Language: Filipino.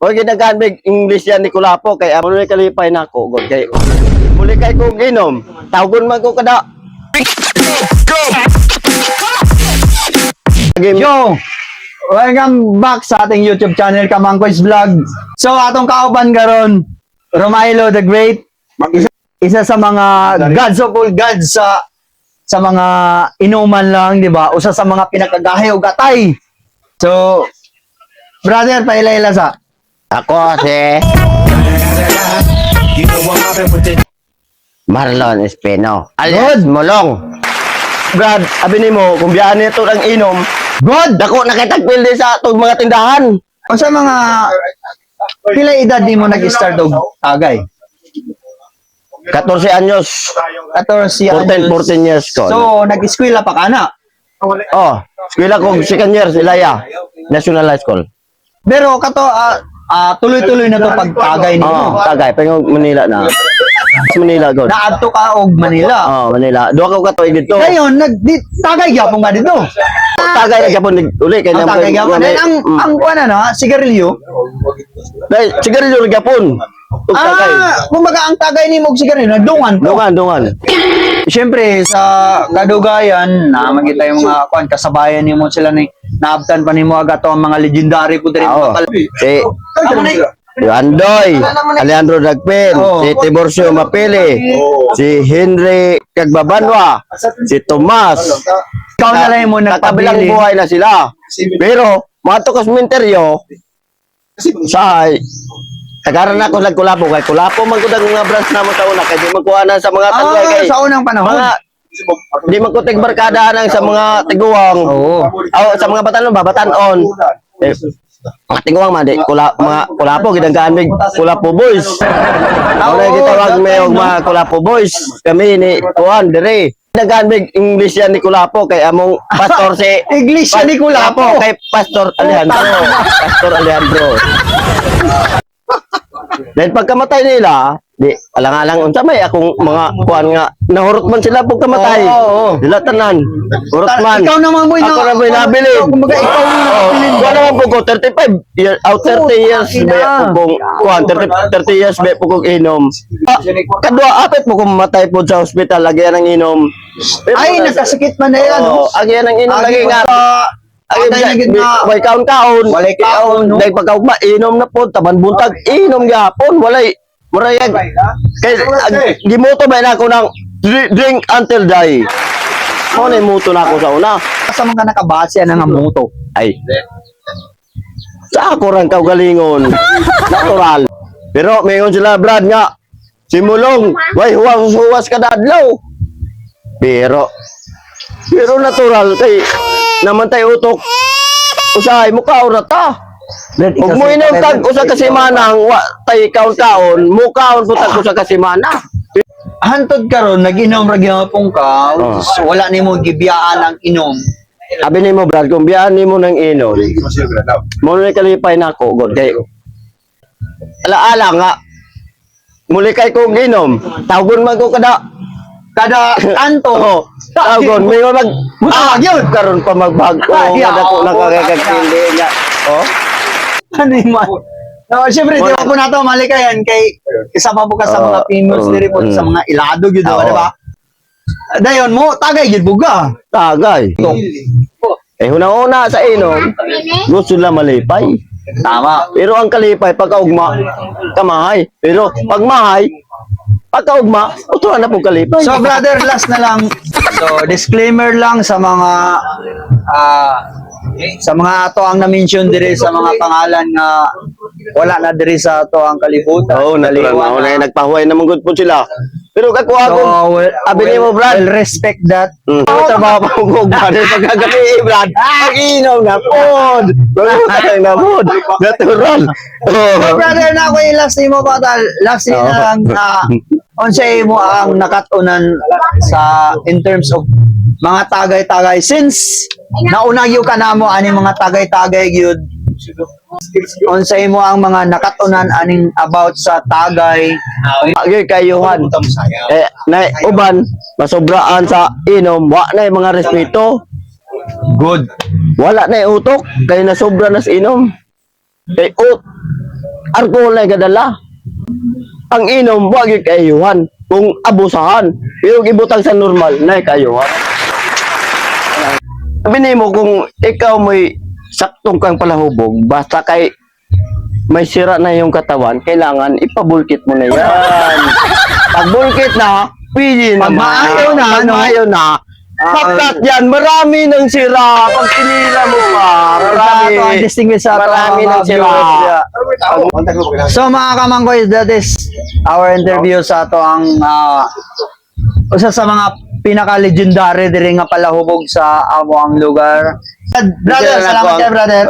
O ginagamit English yan ni Kulapo kay amo ni kalipay nako god kay muli kay kong inom. Tawgon man ko kada. Game Yo! Welcome back sa ating YouTube channel, Kamangkoys Vlog. So, atong kauban karon Romailo the Great. Isa, isa sa mga gods of all gods sa sa mga inuman lang, di ba? Usa sa mga pinakagahi o gatay. So, brother, paila-ila sa. Ako si Marlon Espino. Alias Molong. Brad, abi ni mo, kung biyaan nito ang inom, God! dako nakitagpil din sa tong mga tindahan. O sa mga pila edad di mo nag-start og tagay? 14 anyos. 14 14, 14 years ko. So, nag-eskwela pa ka na. oh, eskwela ko second year sa Ilaya, National High School. Pero kato ah, ah, tuloy-tuloy na to pag tagay Oh, nimo. tagay, pangong Manila na. Sa Manila, God. Naadto ka og Manila. Oh, Manila. Duha ka katoy dito. Ngayon, nag di, tagay gyapon ka dito. Tagay na Japon uli kay Ang tagay gyapon. Then ang Mm. ang kuan na sigarilyo. Dahil sigarilyo na Japon. Ug tagay. Ah, kumbaga ang tagay nimo og sigarilyo nadungan to. Dungan, dungan. Siyempre sa kadugayan na makita yung mga kuan kasabayan nimo sila ni naabtan pa nimo aga to ang mga legendary po diri Oo. Si. Andoy, Alejandro Dagpin, si Tiborcio Mapili, si Henry Cagbabanwa, si Tomas. Ikaw na lang mo nagpabili. buhay na sila. Pero, mga to kasmenteryo, sa Tagaran ako lang kulapo kay kulapo man gud ang mga branch namo sa una kay di magkuhanan sa mga Ah, kay sa unang panahon. mga di man ko tigbarkadaan ang sa mga tiguang. Oo. Aw sa mga batanon ba batanon. Eh, mga tiguang man di kula mga kulapo gidanggaan mig kulapo boys. Wala gitawag may og mga kulapo boys. Kami ni kuan dire. Mig English yan ni kulapo kay among pastor si English yan ni Kulapo. kay Pastor Alejandro. Pastor Alejandro. Dahil pagkamatay nila, di alang-alang unsa may akong mga kuan nga nahurot man sila pag kamatay. Oo, oo. Sila tanan. Hurot man. ikaw naman, boy, Ako na- na boy nabilib. Kumbaga, ikaw yung Oh, nabilib. kuha naman po ko 35 years out 30 years ba po kong kuan 30, 30 years ba po kong inom. Ah, kadua apit po kung matay po sa ospital lagi ang inom. Ay, na- nakasakit man na yan. Oo, agi yan ang inom Agi lagi nga. Patay na gid na. Way kaon kaon. Walay kaon, no? Dahil pagkaugma, inom na po. Taban buntag, inom gyapon. Walay. Murayag. Kay, ag- gimuto ba na ako ng dri- drink until die. Mo na muto na ako sa una. Sa mga nakabase na nga moto. Ay. Sa ako rang kaugalingon. Natural. Pero mayon sila Brad nga. Simulong. Way huwas-huwas ka dadlaw. Pero pero natural kay naman tayo utok. Usahay mo ka ora ta. Ug mo inom tag usa ka semana wa tay kaon-kaon, mo kaon po tag usa ka semana. Hantod karon nag-inom ra gyapon ka, Oh. so wala nimo gibiyaan ang inom. Abi nimo Brad, kung biyaan nimo ng inom, mo na kalipay nako god kay Alaala nga muli kay kong inom, tawgon man ko kada Kada kanto, tawgon may mag Ah, yun! karon pa magbago Ah, yeah, nga dako oo, nakakagpili nga. Oh. ano yung man? No, syempre, di ba po nato malikayan kay isama po ka sa mga famous oo, diri po sa mga ilado gyud Oo. di ba? Dayon mo tagay gyud buga. Tagay. Eh una-una sa inom, gusto lang malipay. Tama. Pero ang kalipay pagkaugma, kamahay. Pero pag mahay, pagkaugma, uto na po kalipay. So brother, last na lang. So disclaimer lang sa mga ah sa mga ato ang na-mention diri sa mga pangalan nga wala na diri sa ato ang kalibutan. Oo, natural na. Wala yung nagpahuay naman good po sila. Pero kako ako, So, well, abi ni mo, Brad. Well, respect that. Mm. Ako trabaho pa ko Brad. Pagkagabi, eh, Brad. Mag-inom na pod. Mag-inom na pod. Natural. So, Oh. brother, na ako yung last mo pa tal. Last na lang na unsay mo ang nakatunan sa in terms of mga tagay-tagay since naunagyo ka na mo ani mga tagay-tagay gyud unsay mo ang mga nakatunan aning about sa tagay Agay kayuhan. Eh, na uban, masobraan sa inom, wa na yung mga respeto. good Wala na yung utok, kaya nasobra na sa inom. Kay ut, alcohol na kadala. Ang inom, wag yung kaayuhan. Kung abusahan. Pero ibutang sa normal, na kaayuhan. Sabi mo kung ikaw may saktong kang palahubog, basta kay may sira na yung katawan, kailangan ipabulkit mo na yan. Pag bulkit na, pili Pag naman. maayaw na, Pag ano? maayaw na, Ah, Sapkat yan, marami ng sira. Pag tinira mo pa, marami. Distinguished sa Marami ng sira. So mga kamangkoy, that is our interview sa ato ang ah, usa sa mga pinaka-legendary diri nga palahubog sa amo ang lugar. Brother, salamat kayo, brother.